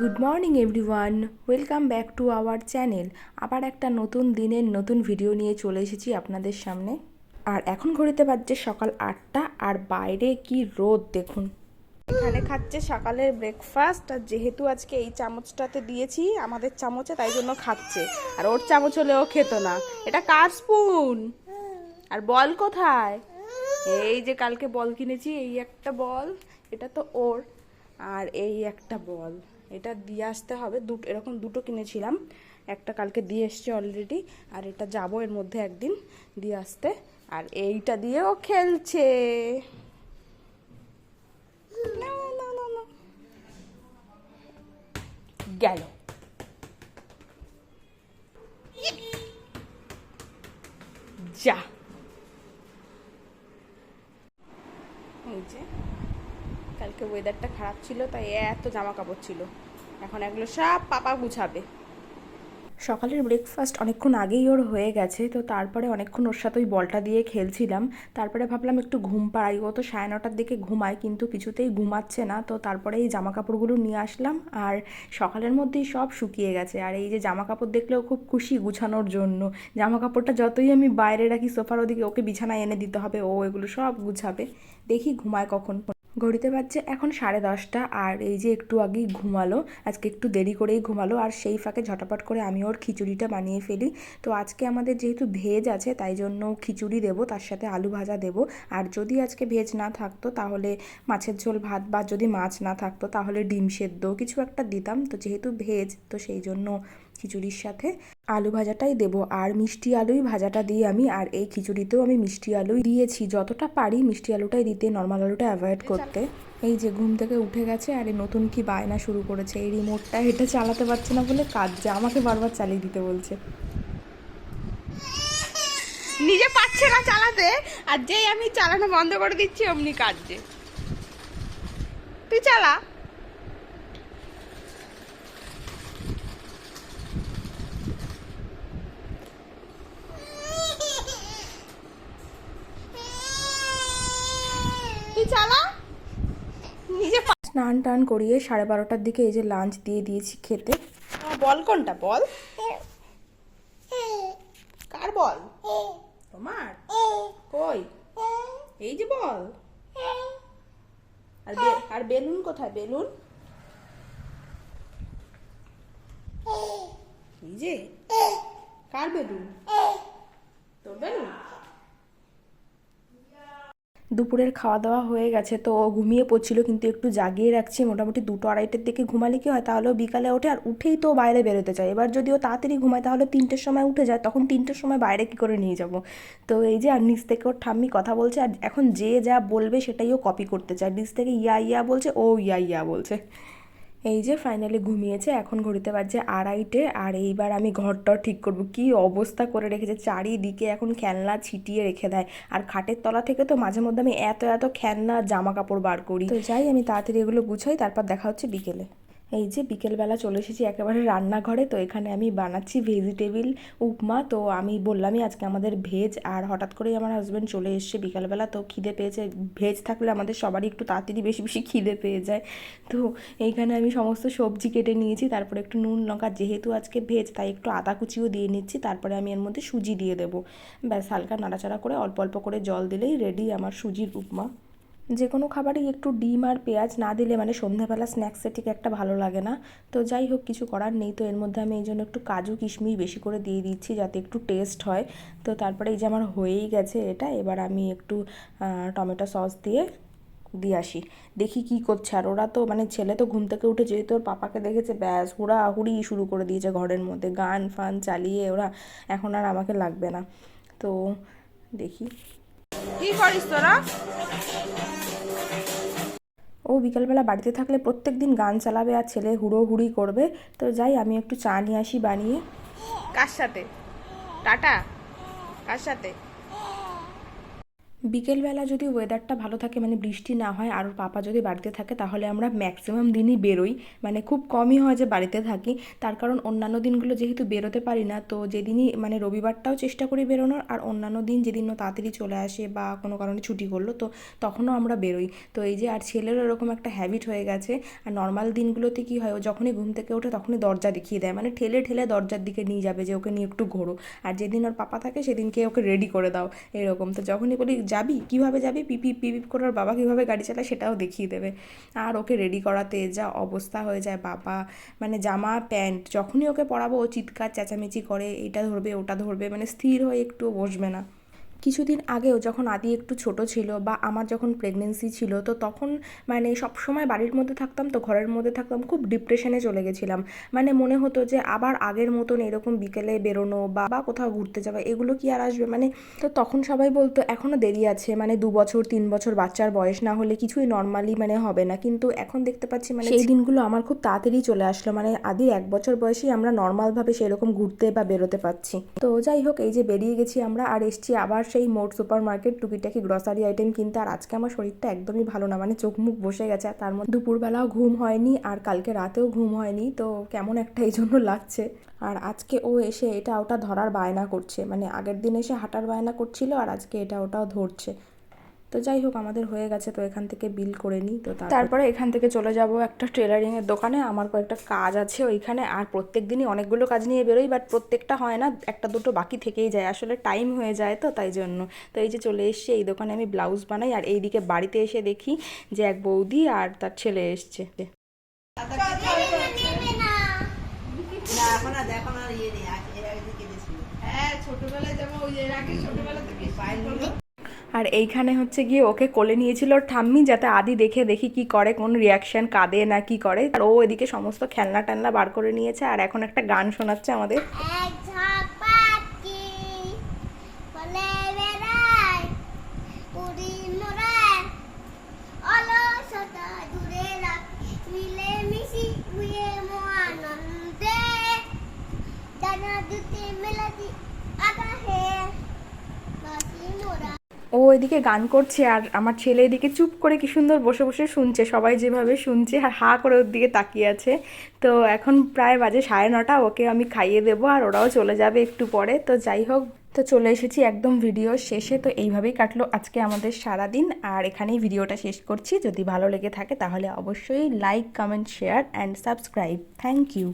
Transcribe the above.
Good morning everyone welcome back to our channel আবার একটা নতুন দিনের নতুন ভিডিও নিয়ে চলে এসেছি আপনাদের সামনে। আর এখন ঘড়িতে বাজছে সকাল আটটা, আর বাইরে কি রোদ দেখুন। এখানে খাচ্ছে সকালের ব্রেকফাস্ট আর যেহেতু আজকে এই চামচটাতে দিয়েছি, আমাদের চামচে তাই জন্য খাচ্ছে। আর ওর চামচ হলেও খেত না। এটা কার স্পুন আর বল কোথায়? এই যে কালকে বল কিনেছি, এই একটা বল, এটা তো ওর। আর এই একটা বল। এটা দিয়ে আসতে হবে। দুটো এরকম দুটো কিনেছিলাম। একটা কালকে দিয়ে এসছে অলরেডি আর এটা যাব এর মধ্যে একদিন দিয়ে আসতে। আর এইটা দিয়েও খেলছে। গেল। যা। যে, কালকে ওয়েদারটা খারাপ ছিল, তাই এত জামা কাপড় ছিল। এখন এগুলো সব পাপা গুছাবে। সকালের ব্রেকফাস্ট অনেকক্ষণ আগেই ওর হয়ে গেছে, তো তারপরে অনেকক্ষণ ওর সাথে ওই বলটা দিয়ে খেলছিলাম। তারপরে ভাবলাম একটু ঘুম পাড়াই ও তো সাড়ে নটার দিকে ঘুমায়, কিন্তু কিছুতেই ঘুমাচ্ছে না, তো তারপরে এই জামা কাপড়গুলো নিয়ে আসলাম, আর সকালের মধ্যেই সব শুকিয়ে গেছে। আর এই যে জামা কাপড় দেখলেও খুব খুশি গুছানোর জন্য। জামা কাপড়টা যতই আমি বাইরে রাখি, সোফার ওদিকে ওকে বিছানায় এনে দিতে হবে, ও এগুলো সব গুছাবে। দেখি ঘুমায় কখন। ঘড়িতে বাজছে এখন সাড়ে দশটা, আর এই যে একটু আগেই ঘুমালো, আজকে একটু দেরি করেই ঘুমালো, আর সেই ফাঁকে ঝটাপট করে আমি ওর খিচুড়িটা বানিয়ে ফেলি। তো আজকে আমাদের যেহেতু ভেজ আছে, তাই জন্য খিচুড়ি দেবো, তার সাথে আলু ভাজা দেবো। আর যদি আজকে ভেজ না থাকতো, তাহলে মাছের ঝোল ভাত, বা যদি মাছ না থাকতো, তাহলে ডিম সেদ্ধ, কিছু একটা দিতাম। তো যেহেতু ভেজ, তো সেই জন্য খিচুড়ির সাথে আলু ভাজাটাই দেবো। আর মিষ্টি আলুই ভাজাটা দিয়ে আমি, আর এই খিচুড়িতেও আমি মিষ্টি আলুই দিয়েছি। যতটা পারি মিষ্টি আলুটাই দিতে নর্মাল আলুটা অ্যাভয়েড করতে। এই যে ঘুম থেকে উঠে গেছে, আর এই নতুন কি বায়না শুরু করেছে। এই রিমোটটা এটা চালাতে পারছে না বলে কাঁদছে, আমাকে বারবার চালিয়ে দিতে বলছে। নিজে পাচ্ছে না চালাতে, আর যেই আমি চালানো বন্ধ করে দিচ্ছি, অমনি কাঁদছে। তুই চালা তুই চালা নিজে স্নান টান করিয়ে সাড়ে বারোটার দিকে এই যে লাঞ্চ দিয়ে দিয়েছি খেতে। বল কোনটা, বল? কার বল? তোমার? কই? এই যে বল। আর আর বেলুন কোথায়? বেলুন? এই যে। কার বেলুন? তোর বেলুন? দুপুরের খাওয়া দাওয়া হয়ে গেছে। তো ঘুমিয়ে পড়ছিল, কিন্তু একটু জাগিয়ে রাখছি। মোটামুটি দুটো আড়াইটের দিকে ঘুমালে কি হয়? তাহলেও বিকালে ওঠে আর উঠেই তো বাইরে বেরোতে চায়। এবার যদি ও তাড়াতাড়ি ঘুমায়, তাহলে তিনটের সময় উঠে যায়, তখন তিনটের সময় বাইরে কি করে নিয়ে যাব? তো এই যে আর নিচ থেকে ওর ঠাম্মি কথা বলছে, আর এখন যে যা বলবে সেটাই ও কপি করতে চায়। নিচ থেকে ইয়া ইয়া বলছে, ও ইয়া ইয়া বলছে। এই যে ফাইনালি ঘুমিয়েছে, এখন ঘড়িতে বাজছে আড়াইটে, আর এইবার আমি ঘরটাও ঠিক করব। কি অবস্থা করে রেখেছে, চারিদিকে এখন খেলনা ছিটিয়ে রেখে দেয়। আর খাটের তলা থেকে তো মাঝে মধ্যে আমি এত এত খেলনা, জামা কাপড় বার করি। তো যাই, আমি তাড়াতাড়ি এগুলো গুছাই, তারপর দেখা হচ্ছে বিকেলে। এই যে বিকেলবেলা চলে এসেছি একেবারে রান্নাঘরে, তো এখানে আমি বানাচ্ছি ভেজিটেবিল উপমা। তো আমি বললামই আজকে আমাদের ভেজ আর হঠাৎ করেই আমার হাজব্যান্ড চলে এসছে বিকালবেলা, তো খিদে পেয়েছে। ভেজ থাকলে আমাদের সবারই একটু তাড়াতাড়ি বেশি বেশি খিদে পেয়ে যায়। তো এইখানে আমি সমস্ত সবজি কেটে নিয়েছি, তারপরে একটু নুন লঙ্কা, যেহেতু আজকে ভেজ তাই একটু আদা কুচিও দিয়ে নিচ্ছি, তারপরে আমি এর মধ্যে সুজি দিয়ে দেবো। ব্যাস, হালকা নাড়াচাড়া করে অল্প অল্প করে জল দিলেই রেডি আমার সুজির উপমা। যে কোনো খাবারই একটু ডিম আর পেঁয়াজ না দিলে মানে সন্ধ্যাবেলা স্ন্যাক্সে ঠিক একটা ভালো লাগে না। তো যাই হোক, কিছু করার নেই। তো এর মধ্যে আমি এই জন্য একটু কাজু, কিশমিশ বেশি করে দিয়ে দিচ্ছি যাতে একটু টেস্ট হয়। তো তারপরে এই যে আমার হয়েই গেছে এটা, এবার আমি একটু টমেটো সস দিয়ে দিয়ে আসি। দেখি কি করছে। আর ওরা তো মানে ছেলে তো ঘুম থেকে উঠে যেহেতু ওর পাপাকে দেখেছে, ব্যাস হুড়াহুড়ি শুরু করে দিয়েছে ঘরের মধ্যে। গান ফান চালিয়ে ওরা এখন আর আমাকে লাগবে না। তো দেখি। কি করিস তোরা? ও বিকালবেলা বাড়িতে থাকলে প্রত্যেক দিন গান চালাবে আর ছেলে হুড়ো হুড়ি করবে। তো যাই আমি একটু চা নিয়ে আসি বানিয়ে। কার সাথে? টাটা? কার সাথে? বিকেলবেলা যদি ওয়েদারটা ভালো থাকে মানে বৃষ্টি না হয়, আর পাপা যদি বাড়িতে থাকে, তাহলে আমরা ম্যাক্সিমাম দিনই বেরোই। মানে খুব কমই হয় যে বাড়িতে থাকি। তার কারণ অন্যান্য দিনগুলো যেহেতু বেরোতে পারি না, তো যেদিনই মানে রবিবারটাও চেষ্টা করি বেরোনোর, আর অন্যান্য দিন যেদিন তাড়াতাড়ি চলে আসে বা কোনো কারণে ছুটি করল, তো তখনও আমরা বেরোই। তো এই যে, আর ছেলেরও এরকম একটা হ্যাবিট হয়ে গেছে, আর নর্মাল দিনগুলোতে কী হয়, ও যখনই ঘুম থেকে ওঠে, তখনই দরজা দেখিয়ে দেয়। মানে ঠেলে ঠেলে দরজার দিকে নিয়ে যাবে যে, ওকে নিয়ে একটু ঘোরো। আর যেদিন ওর পাপা থাকে, সেদিনকে ওকে রেডি করে দাও, এরকম। তো যখনই বলি যাবি? কীভাবে যাবি? পিপি পিপিপ করে ওর বাবা কীভাবে গাড়ি চালায় সেটাও দেখিয়ে দেবে। আর ওকে রেডি করাতে যা অবস্থা হয়ে যায় বাবা। মানে জামা, প্যান্ট, যখনই ওকে পরাবো ও চিৎকার, চেঁচামেচি করে এটা ধরবে, ওটা ধরবে মানে স্থির হয়ে একটুও বসবে না। কিছুদিন আগেও যখন আদি একটু ছোট ছিল বা আমার যখন প্রেগনেন্সি ছিল তো তখন মানে সব সময় বাড়ির মধ্যে থাকতাম তো ঘরের মধ্যে থাকতাম খুব ডিপ্রেশনে চলে গেছিলাম। মানে মনে হতো যে আবার আগের মতন এরকম বিকেলে বেরোনো বা বা কোথাও ঘুরতে যাওয়া এগুলো কি আর আসবে? মানে তো তখন সবাই বলতো এখনও দেরি আছে মানে দু বছর তিন বছর বাচ্চার বয়স না হলে কিছুই নর্মালি মানে হবে না। কিন্তু এখন দেখতে পাচ্ছি মানে সেই দিনগুলো আমার খুব তাড়াতাড়ি চলে আসলো। মানে আদির এক বছর বয়সেই আমরা নর্মালভাবে সেরকম ঘুরতে বা বেরোতে পারছি। তো যাই হোক এই যে বেরিয়ে গেছি আমরা আর এসছি আবার সেই মোট সুপার মার্কেট টুকিটাকি গ্রসারি আইটেম কিনতে আর আজকে আমার শরীরটা একদমই ভালো না মানে চোখ মুখ বসে গেছে আর তার মধ্যে দুপুরবেলাও ঘুম হয়নি আর কালকে রাতেও ঘুম হয়নি, তো কেমন একটা এই জন্য লাগছে। আর আজকে ও এসে এটা ওটা ধরার বায়না করছে মানে আগের দিন এসে হাঁটার বায়না করছিল আর আজকে এটা ওটাও ধরছে। তো যাই হোক আমাদের হয়ে গেছে তো এখান থেকে বিল করে নিই। তো তারপরে এখান থেকে চলে যাব একটা টেলারিংয়ের দোকানে। আমার কয়েকটা কাজ আছে ওইখানে আর প্রত্যেক দিনই অনেকগুলো কাজ নিয়ে বেরোই বাট প্রত্যেকটা হয় না একটা দুটো বাকি থেকেই যায়। আসলে টাইম হয়ে যায় তো তাই জন্য। তো এই যে চলে এসছে এই দোকানে আমি ব্লাউজ বানাই আর এইদিকে বাড়িতে এসে দেখি যে এক বৌদি আর তার ছেলে এসছে। ইয়ে হ্যাঁ ছোটবেলায় যেমন ওই যে এর আগে ছোটবেলা থেকে আর এইখানে হচ্ছে গিয়ে ওকে কোলে নিয়েছিল ঠাম্মি যাতে আদি দেখে দেখি কি করে, কোন রিয়াকশন কাঁদে না কি করে। আর ও এদিকে সমস্ত খেলনা টেলনা বার করে নিয়েছে আর এখন একটা গান শোনাচ্ছে আমাদের। এক এদিকে গান করছে আর আমার ছেলে এদিকে চুপ করে কি সুন্দর বসে বসে শুনছে, সবাই যেভাবে শুনছে আর হা করে ওর দিকে তাকিয়ে আছে। তো এখন প্রায় বাজে সাড়ে নটা, ওকে আমি খাইয়ে দেবো আর ওরাও চলে যাবে একটু পরে। তো যাই হোক, তো চলে এসেছি একদম ভিডিও শেষে। তো এইভাবেই কাটলো আজকে আমাদের সারা দিন আর এখানেই ভিডিওটা শেষ করছি। যদি ভালো লেগে থাকে তাহলে অবশ্যই like comment share and subscribe thank you